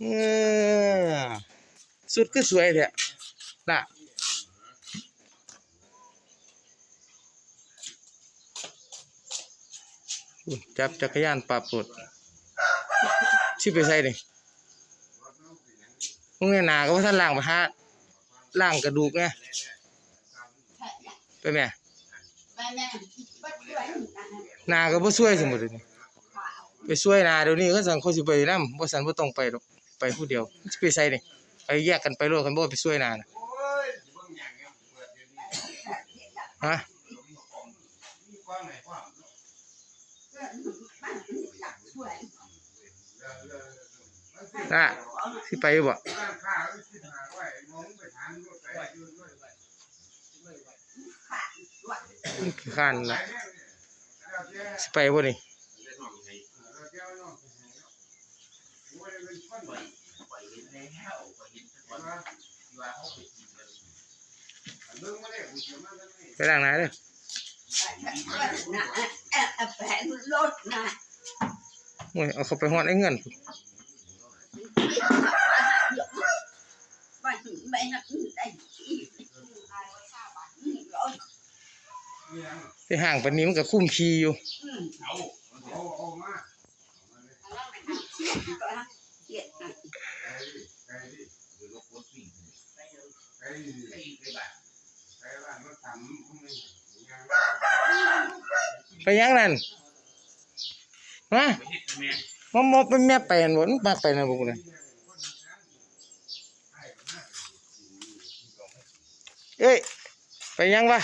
เออสุดก็สวยแท้น่ะอุ้ยจับจักรยานปรับรถชิไปใส่นี่พวกนี้หนาก็ว่าท่านล่างไปหาล่างกระดูกไงไปแม่แม่แม่บัดด้วยนะหนาก็บ่ช่วยสมมุตินี่ ไปช่วยนาเดี๋ยวนี้เขาสั่งเขาสิไปนำบ่สั่นบ่ต้องไปดอกไปผู้เดียวสิไปใส่นี่ไปแยกกันไปโลดกันบ่ไปช่วยนาน่ะฮะน่ะสิไปบ่ขี้านล่ะสิไปบ่นี่ ไปล้างหน้าเด้อนะแอบแฝงรถนะโอ้ยเอาเข้าไปฮอด ไปยังนั่นฮะมามอเป็นแม่ไปอันบ่มันมักไปนะพวกนั้นเอ้ยไปยังวะ